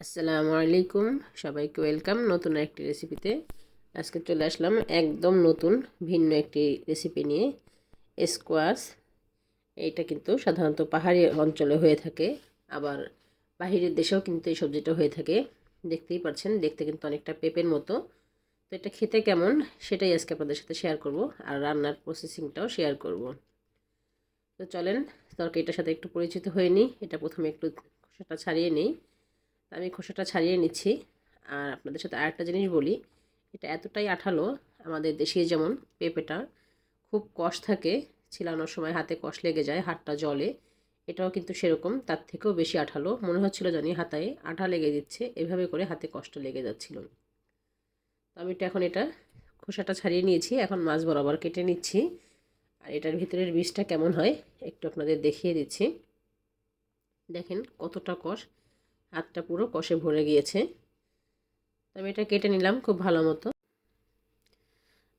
আসসালামু আলাইকুম। সবাইকে ওয়েলকাম নতুন একটি রেসিপিতে। আজকে চলে আসলাম একদম নতুন, ভিন্ন একটি রেসিপি নিয়ে। স্কোয়াশ, এইটা কিন্তু সাধারণত পাহাড়ি অঞ্চলে হয়ে থাকে। আবার বাহিরের দেশেও কিন্তু এই সবজিটা হয়ে থাকে। দেখতেই পাচ্ছেন, দেখতে কিন্তু অনেকটা পেঁপের মতো। তো এটা খেতে কেমন, সেটাই আজকে আপনাদের সাথে শেয়ার করব আর রান্নার প্রসেসিংটাও শেয়ার করব। তো চলেন, তরকারিটার সাথে একটু পরিচিত হয়ে নিই। এটা প্রথমে একটু খোসাটা ছাড়িয়ে নিই। আমি খোসাটা ছাড়িয়ে নিচ্ছি। আর আপনাদের সাথে আরেকটা জিনিস বলি, এটা এতটাই আঠালো আমাদের দেশে যেমন পেঁপেটা, খুব কষ থাকে, ছিলানোর সময় হাতে কষ লেগে যায়, হাতটা জলে, এটাও কিন্তু সেরকম, তার থেকেও বেশি আঠালো। মনে হচ্ছিল জানি হাতায় আঠা লেগে দিচ্ছে, এভাবে করে হাতে কষ্ট লেগে যাচ্ছিল। তো আমি এটা এখন এটা খোসাটা ছাড়িয়ে নিয়েছি, এখন মাছ বরাবর কেটে নিচ্ছি। আর এটার ভিতরের বীজটা কেমন হয়, একটু আপনাদের দেখিয়ে দিচ্ছি। দেখেন কতটা কষ হাতটা পুরো কষে ভরে গিয়েছে। আমি এটা কেটে নিলাম খুব ভালো মতো।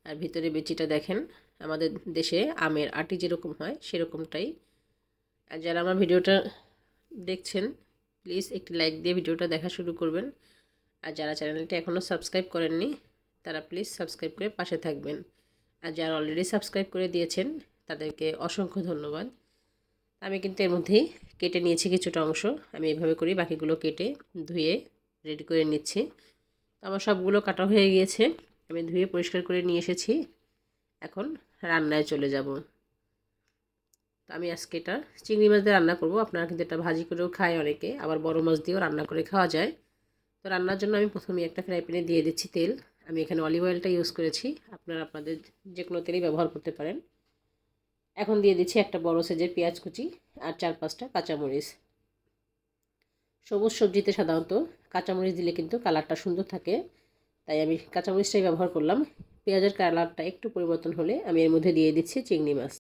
আর ভিতরে বেচিটা দেখেন, আমাদের দেশে আমের আটি যেরকম হয়, সেরকমটাই। আর যারা আমার ভিডিওটা দেখছেন, প্লিজ একটি লাইক দিয়ে ভিডিওটা দেখা শুরু করবেন। আর যারা চ্যানেলটি এখনও সাবস্ক্রাইব করেননি, তারা প্লিজ সাবস্ক্রাইব করে পাশে থাকবেন। আর যারা অলরেডি সাবস্ক্রাইব করে দিয়েছেন, তাদেরকে অসংখ্য ধন্যবাদ। আমি কিন্তু এর মধ্যেই কেটে নিয়েছি কিছুটা অংশ। আমি এভাবে করি বাকিগুলো কেটে ধুয়ে রেডি করে নিচ্ছি। আমার সবগুলো কাটা হয়ে গিয়েছে। আমি ধুয়ে পরিষ্কার করে নিয়ে এসেছি। এখন রান্নায় চলে যাব। তো আমি আজকে এটা চিংড়ি মাছ দিয়ে রান্না করব। আপনারা কিন্তু এটা ভাজি করেও খায় অনেকে। আবার বড় মাছ দিয়েও রান্না করে খাওয়া যায়। তো রান্নার জন্য আমি প্রথমে একটা ফ্রাই প্যানে দিয়ে দিচ্ছি তেল। আমি এখানে অলিভ অয়েলটা ইউজ করেছি। আপনারা আপনাদের যে কোনো তেলই ব্যবহার করতে পারেন। এখন দিয়ে দিচ্ছি একটা বড় সাইজের পেঁয়াজ কুচি আর চার পাঁচটা কাঁচামরিচ। সবুজ সবজিতে সাধারণত কাঁচামরিচ দিলে কিন্তু কালারটা সুন্দর থাকে, তাই আমি কাঁচামরিচটাই ব্যবহার করলাম। পেঁয়াজের কালারটা একটু পরিবর্তন হলে আমি এর মধ্যে দিয়ে দিচ্ছি চিংড়ি মাছ।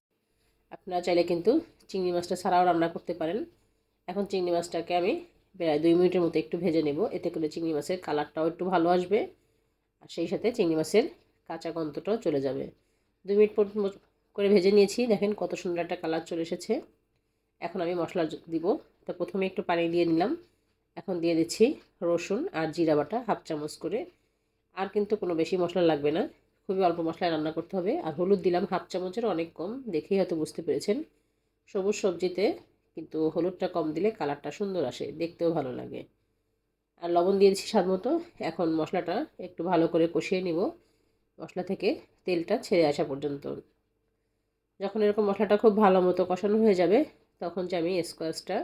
আপনারা চাইলে কিন্তু চিংড়ি মাছটা ছাড়াও রান্না করতে পারেন। এখন চিংড়ি মাছটাকে আমি প্রায় দুই মিনিটের মতো একটু ভেজে নেব, এতে করে চিংড়ি মাছের কালারটাও একটু ভালো আসবে। আর সেই সাথে চিংড়ি মাছের কাঁচা গন্ধটাও চলে যাবে। দুই মিনিট করে ভেজে নিয়েছি। দেখেন কত সুন্দর একটা কালার চলে এসেছে। এখন আমি মশলা দিব। তো প্রথমে একটু পানি দিয়ে নিলাম। এখন দিয়ে দিচ্ছি রসুন আর জিরা বাটা, হাফ চামচ করে। আর কিন্তু কোনো বেশি মশলা লাগবে না। খুবই অল্প মশলায় রান্না করতে হবে। আর হলুদ দিলাম হাফ চামচের অনেক কম। দেখেই হয়তো বুঝতে পেরেছেন। সবুজ সবজিতে কিন্তু হলুদটা কম দিলে কালারটা সুন্দর আসে। দেখতেও ভালো লাগে। আর লবণ দিয়ে দিচ্ছি স্বাদ মতো। এখন মশলাটা একটু ভালো করে কষিয়ে নিব। মশলা থেকে তেলটা ছেড়ে আসা পর্যন্ত। যখন এরকম মশলাটা খুব ভালো মতো কষানো হয়ে যাবে, তখন যে আমি স্কোয়াশটা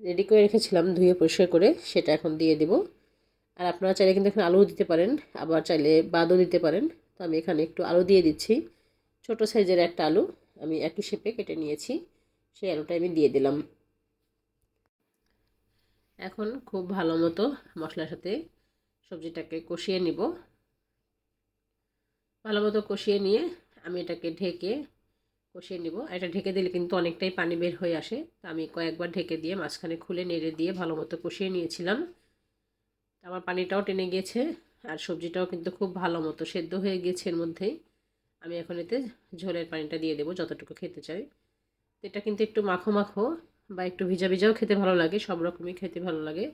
রেডি করে রেখেছিলাম, ধুয়ে পরিষ্কার করে, সেটা এখন দিয়ে দেব। আর আপনারা চাইলে কিন্তু এখানে আলুও দিতে পারেন, আবার চাইলে বাদও দিতে পারেন। তো আমি এখানে একটু আলু দিয়ে দিচ্ছি। ছোট সাইজের একটা আলু আমি একই শেপে কেটে নিয়েছি, সেই আলুটা আমি দিয়ে দিলাম। এখন খুব ভালো মতো মশলার সাথে সবজিটাকে কষিয়ে নিব। ভালো মতো কষিয়ে নিয়ে আমি এটাকে ঢেকে কষিয়ে নিব। এটা ঢেকে দিলে কিন্তু অনেকটাই পানি বের হয়ে আসে। তো আমি কয়েকবার ঢেকে দিয়ে মাঝখানে খুলে নেড়ে দিয়ে ভালো মতো কষিয়ে নিয়েছিলাম। আমার পানিটাও টেনে গিয়েছে আর সবজিটাও কিন্তু খুব ভালো মতো সেদ্ধ হয়ে গিয়েছে এর মধ্যেই। আমি এখন এতে ঝোলের পানিটা দিয়ে দেবো যতটুকু খেতে চাই। এটা কিন্তু একটু মাখো মাখো বা একটু ভিজা ভিজাও খেতে ভালো লাগে, সব রকমই খেতে ভালো লাগে।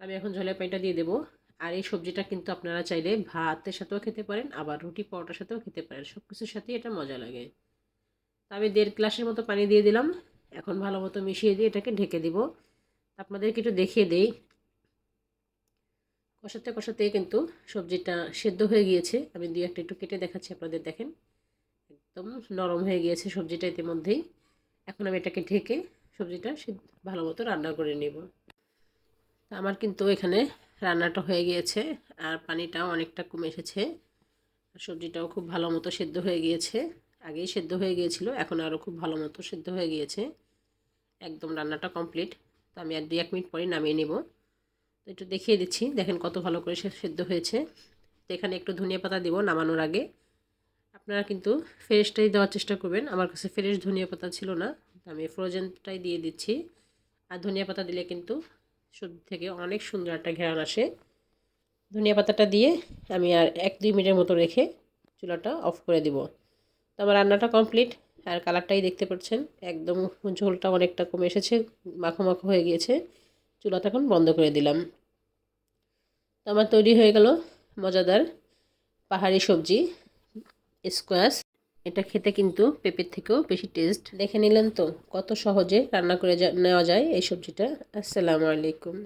আমি এখন ঝোলের পানিটা দিয়ে দেবো। আর এই সবজিটা কিন্তু আপনারা চাইলে ভাতের সাথেও খেতে পারেন, আবার রুটি পরোটার সাথেও খেতে পারেন। সব কিছুর সাথেই এটা মজা লাগে। আমি দেড় গ্লাসের মতো পানি দিয়ে দিলাম। এখন ভালো মতো মিশিয়ে দিয়ে এটাকে ঢেকে দিব। আপনাদেরকে একটু দেখিয়ে দেই। কষাতে কষাতে কিন্তু সবজিটা সেদ্ধ হয়ে গিয়েছে। আমি দুই একটা একটু কেটে দেখাচ্ছি আপনাদের, দেখেন। একদম নরম হয়ে গিয়েছে সবজিটা ইতিমধ্যেই। এখন আমি এটাকে ঢেকে সবজিটা ভালো মতো রান্না করে নেব। আমার কিন্তু এখানে রান্নাটা হয়ে গিয়েছে আর পানিটাও অনেকটা কমে এসেছে। সবজিটাও খুব ভালো মতো সেদ্ধ হয়ে গিয়েছে। আগেই সেদ্ধ হয়ে গিয়েছিল, এখন আরও খুব ভালো মতো সেদ্ধ হয়ে গিয়েছে। একদম রান্নাটা কমপ্লিট তো আমি আর দু এক মিনিট পরে নামিয়ে নেব। তো একটু দেখিয়ে দিচ্ছি, দেখেন কত ভালো করে সে, সেদ্ধ হয়েছে। তো এখানে একটু ধনিয়া পাতা দেবো নামানোর আগে। আপনারা কিন্তু ফ্রেশটাই দেওয়ার চেষ্টা করবেন। আমার কাছে ফ্রেশ ধনিয়া পাতা ছিল না আমি ফ্রোজেনটাই দিয়ে দিচ্ছি। আর ধনিয়া পাতা দিলে কিন্তু সবজি থেকে অনেক সুন্দর একটা ঘেরান আসে। ধনিয়া পাতাটা দিয়ে আমি আর এক, দুই মিনিটের মতো রেখে চুলাটা অফ করে দিব। তো আমার রান্নাটা কমপ্লিট আর কালারটাই দেখতে পাচ্ছেন, একদম ঝোলটা অনেকটা কমে এসেছে, মাখো মাখো হয়ে গিয়েছে, চুলাটা এখন বন্ধ করে দিলাম। তো আমার তৈরি হয়ে গেল মজাদার পাহাড়ি সবজি স্কোয়াশ এটা খেতে কিন্তু পেঁপের থেকেও বেশি টেস্ট দেখে নিলেন তো কত সহজে রান্না করে নেওয়া যায় এই সবজিটা। আসসালামু আলাইকুম।